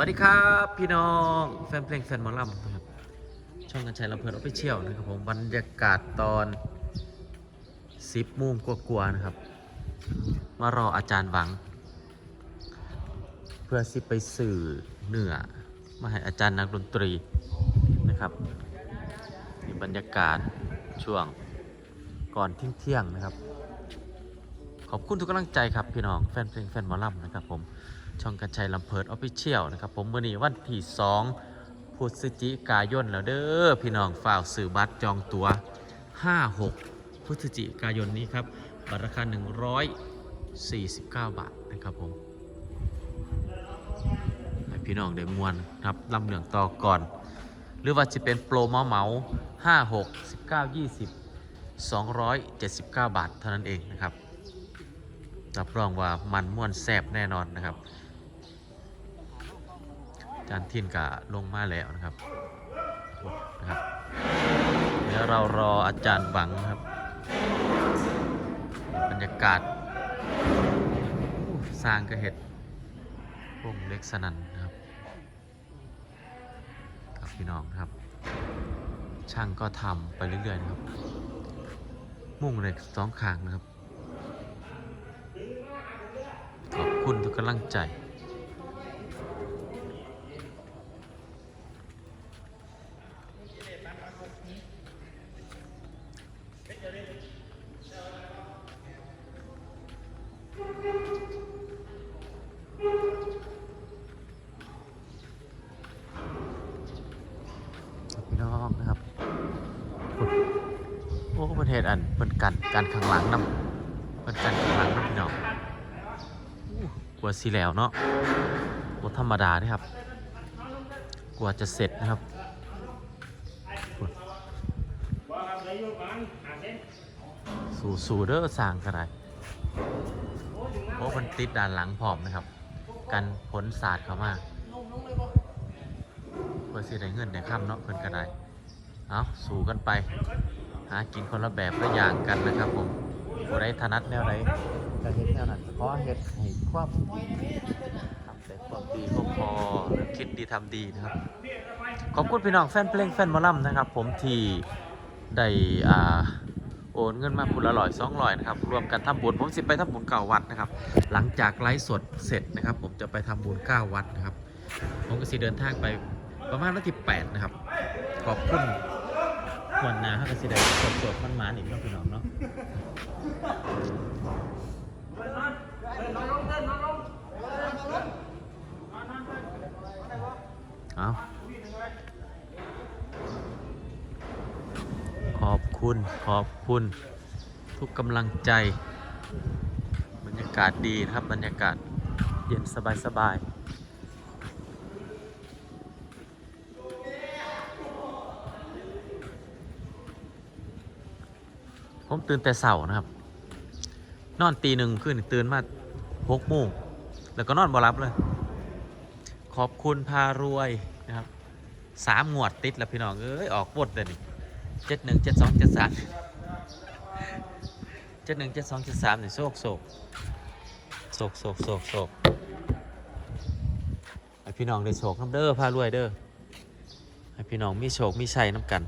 วัสดีครับ พี่น้องแฟนเพลงแฟนหมอลำนะครับช่องกันชัยลำเพลินออฟฟิเชียลนะครับผมบรรยากาศตอน10โมงกว่าๆนะครับ มารออาจารย์หวัง เพื่อสิไปสื่อเหนือมาให้อาจารย์นักดนตรีนะครับนี่บรรยากาศช่วงก่อนเที่ยงๆนะครับ ขอบคุณทุกกำลังใจครับพี่น้องแฟนเพลงแฟนหมอลำนะครับผม ช่องกันชัยลำเพลินออฟฟิเชียลนะครับผมวันนี้วันที่2พฤศจิกายนแล้วเด้อพี่น้องฝ่ากสื่อบัตรจองตัว 56 พฤศจิกายนนี้ครับบัตรราคา 149 บาทนะครับผมให้พี่น้องได้มวนครับลำเหลืองต่อก่อน หรือว่าจะเป็นโปรเมาเมา5 6 19 20 279 บาทเท่านั้นเองนะครับรับรองว่ามันม่วนแซบแน่นอนนะครับ จารย์ทินกะลงมาแล้วนะครับนะครับเดี๋ยวเรารออาจารย์บังครับ บรรยากาศสร้างกระเห็ดพวงเล็กสนันนะครับครับพี่น้องครับ ช่างก็ทำไปเรื่อยๆนะครับ มุ่งเหล็กสองขางนะครับ ขอบคุณทุกกำลังใจ เทศอันเป็นกันกันข้างหลังนำเป็นกันข้างหลังนำพี่น้องกลัวสีแล้วเนาะกลัวธรรมดาเด้ครับกลัวจะเสร็จนะครับสู่สู่เด้อสร้างกันได้โอ้มันติดด้านหลังพร้อมนะครับ กันผลศาสตร์เข้ามาเพื่อสิได้เงินได้คำเนาะเพิ่นก็ได้เอาสู่กันไป หากินคนละแบบละอย่างกันนะครับผมผู้ใดถนัดแนวไหนก็เฮ็ดแนวนั้นเพราะเฮ็ดให้ความทำแต่ความดีก็พอคิดดีทำดีนะครับ ขอบคุณพี่น้องแฟนเพลงแฟนมอลำนะครับ ผมที่ได้อ่าโอนเงินมาพุนละร้อยสองร้อยนะครับรวมกันทำบุญผมสิไปทำบุญเก้าวัดนะครับ หลังจากไลฟ์สดเสร็จนะครับ ผมจะไปทำบุญเก้าวัดนะครับ ผมก็สิเดินทางไปประมาณวันที่8นะครับ ขอบคุณ วันหนาฮักกสิได้สดสดมันมาอีกเนาะพี่น้องเนาะเอาขอบคุณขอบคุณทุกกำลังใจ บรรยากาศดีนะครับบรรยากาศเย็นสบายๆ ผมตื่นแต่เสาร์นะครับ นอนตีหนึ่งขึ้นตื่นมาหกโมงแล้วก็นอนบ่รับเลย ขอบคุณพารวยนะครับสามงวดติดแล้วพี่น้องเอ้ยออกบทเลยนี่เจ็ดหนึ่งเจ็ดสองเจ็ดสามเจ็ดหนึ่งเจ็ดสองเจ็ดสามเนี่ยโศกโศกโศกโศกโศกโศกให้พี่น้องได้โศกน้ำเด้อพารวยเด้อให้พี่น้องมีโศกมีชัยน้ำกัน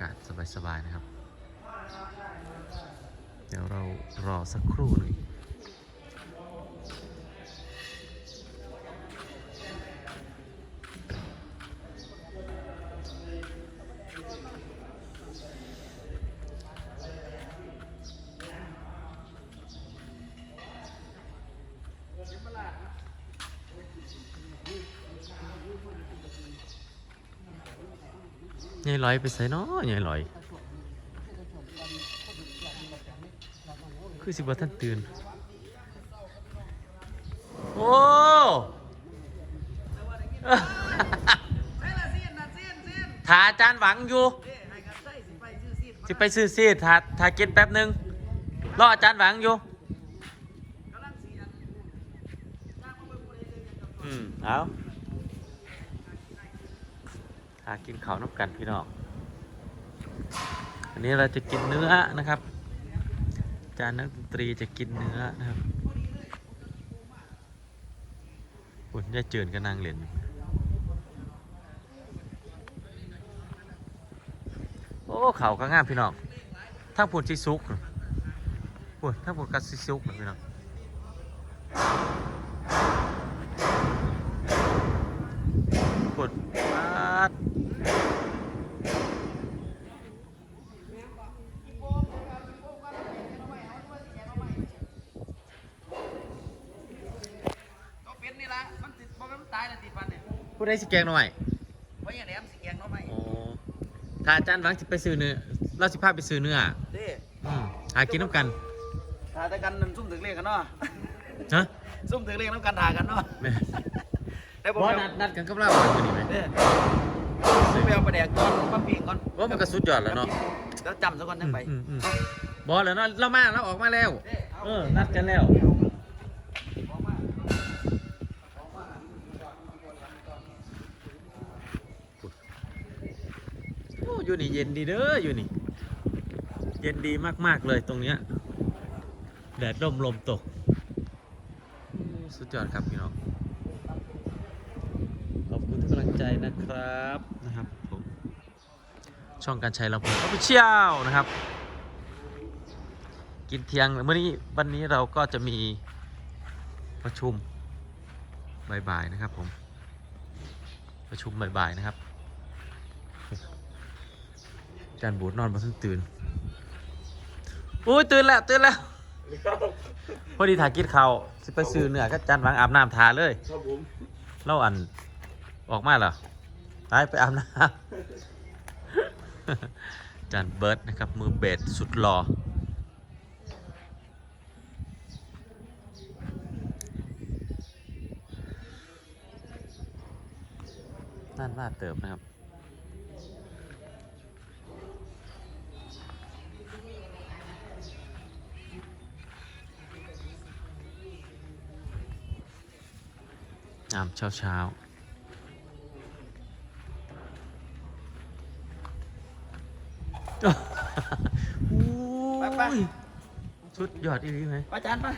ากาศสบายๆนะครับ เดี๋ยวเรารอสักครู่หนึ่ง ยายลอยไปใส่เนาะยายลอย คือสิบ่ท่านตื่น โอ้ถาอาจารย์หวังอยู่ สิไปซื้อซีดถาถากินแป๊บหนึง รออาจารย์หวังอยู่ อืม เอาถากินข้าวน้ำกันพี่น้องอันนี้เราจะกินเนื้อนะครับ จารย์นักดนตรีจะกินเนื้อนะครับคุณยายเจินก็นั่งเล่นอยู่โอ้เขาก็งามพี่น้องถ้าพูดชิซุกพูดถ้าพูดกัสซิซุกพี่น้องพูดปาด ก็เป็นนี่ละมันติดบ่มันตายแล้วติดฟันเนี่ย พูด ได้สิแกงหน่อยเพราะอย่างแหลมสิแกงเนาะไหมโอ้ถ้าอาจารย์หวังสิไปซื้อเนื้อเราสิพาไปซื้อเนื้อเด้อืมหากินน้ำกันถ่ายแต่กันนั่นซุ่มถึงเลขกันเนาะฮะซุ่มถึงเลขน้ำกันถ่ายกันเนาะแม่แต่ผมบอไปนัเอาดนัดกันกับเราวันนี้ไหมเด้ผมไปเอาปลาแดกก่อนมาปิ้งก่อนว่ามันก็สุดยอดแล้วเนาะแล้วจำซะก่อนจังไปอืมอืมอืมบอแล้วเนาะเรามาเราออกมาแล้ว เออนัดกันแล้ว อยู่นี่เย็นดีเด้ออยู่นี่ เย็นดีมากๆเลยตรงเนี้ยแดดร่มลมตก สุดยอดครับพี่น้องขอบคุณทุกกำลังใจนะครับนะครับผมช่องการใช้เราผมก็ไปเชี่ยวนะครับ กินเที่ยงเมื่อนี้วันนี้เราก็จะมีประชุมบ่ายๆนะครับผม ประชุมบ่ายๆนะครับ จารย์บูดนอนมาทั้งตื่นอุ้ยตื่นแล้วตื่นแล้วพอดีถ่ายกินเขาวสิไปซื้อเนื้อก็จานวางอาบน้ำทาเลยครับผมเล่าอันออกมาเหรอไปไปอาบน้ำจานเบิร์ดนะครับ มือเบสสุดหล่อนั่นว่าเติบนะครับ เช้าเช้าๆโอ้ยสุดยอดอีกไหมอาจารย์ปะ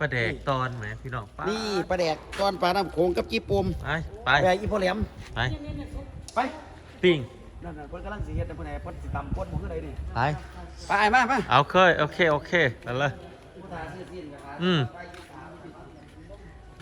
ประแดกตอนไหมพี่น้องป้านี่ปลาแดกตอนปลาน้ำโขงกับจีปมไปไปไปอีพ่อแหลมไปไปปิ้งนั่นน่ะเพิ่นกำลังสิเฮ็ดแต่เพิ่นไหนเพิ่นสิตำก้นหมองคือใดนี่ไปไปไอ้มามาเอาเคยโอเคโอเคนั่นเลยผู้ตาซื้อสิ้นกับอืม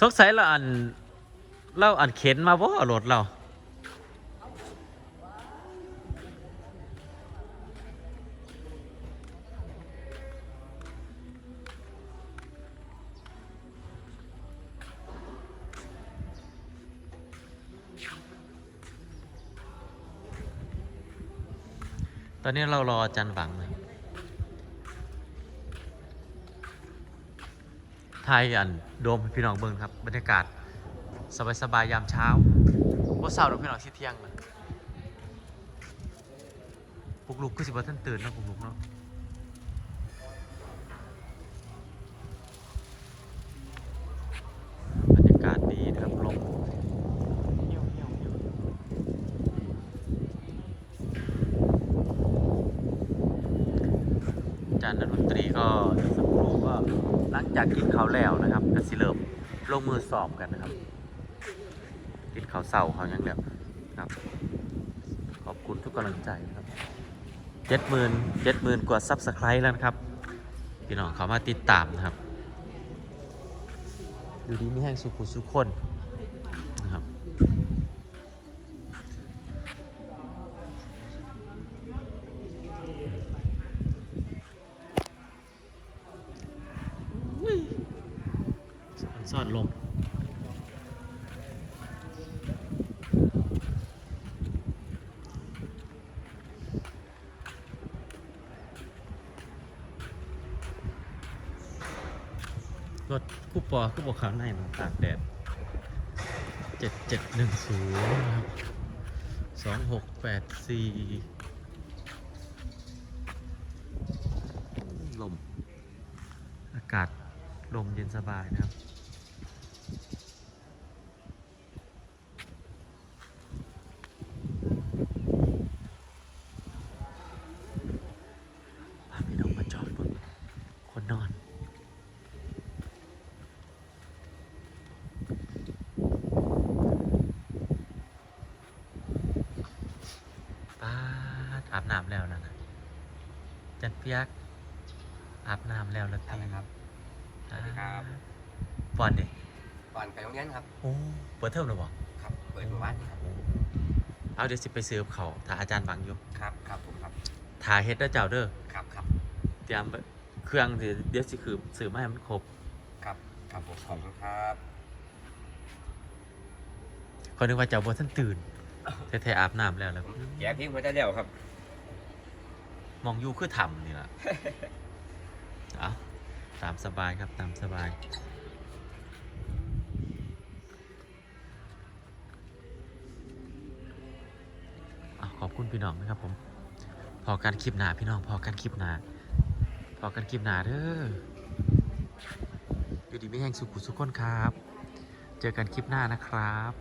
สงสัยเราอัน เราอันเข็นมาบ่รถเรา ตอนนี้เรารออาจันหวังเลยไทยอันโดมพี่น้องเบิ่งครับ บรรยากาศ สบายๆยามเช้าว่าเสาร์ดอกพี่น้องที่เที่ยงเลยปลุกลุกคือสิบวันท่านตื่นนะปลุกลุกเนาะบรรยากาศดีนะครับลมจารย์นักดนตรีก็สักครู่ก็หลังจากกินข้าวแล้วนะครับก็สิเริ่มลงมือสอบกันนะครับ ขาเสาเขายังแล้วครับ ขอบคุณทุกกำลังใจครับเจ็ดหมื่นเจ็ดหมื่นกว่าซับสไครต์แล้วครับ พี่น้องเขามาติดตามนะครับอยู่ดีไม่แห้งสุขุสุขคนนะครับอุ้ยซ่อนลม รถผู้ ปอก็บอกขาวในมันตากแดดเจ็ดเจ็ดหนึ่งศูนย์ครับสองหกแปดสี่ลม อากาศลมเย็นสบายนะครับ พาพี่น้องมาจอดบนคนนอน จันเปียกอาบน้ำแล้วแล้วทำไมครับสวัสดีครับปอนเด็กก่อนไปโรงเรียนครับ โอ้เปิดเทอมแล้วบ่ครับ เปิดหมู่บ้านครับ เอาเดี๋ยวสิไปซื้อกับเขาวถ้าอาจารย์บังอยู่ครับครับผมครับ ถ่าเฮ็ดเด้อเจ้าเด้อครับครับเตรียมเครื่องเดี๋ยวเดี๋ยวสิคือซื้อมาให้มันครบครับครับผมขอบคุณครับคนนึกว่าเจ้าบ่ทันตื่นแท้ๆอาบน้ำแล้วแล้วแกพิ้งหัวใจเดียวครับ มองอยู่คือทำนี่ล่ะเอาตามสบายครับตามสบายอะขอบคุณพี่น้องนะครับผม พอกันคลิปหนาพี่น้อง พอกันคลิปหนา พอกันคลิปหนาเด้ออยู่ดีไม่แห้งสุขุสุขคนครับ เจอกันคลิปหน้านะครับ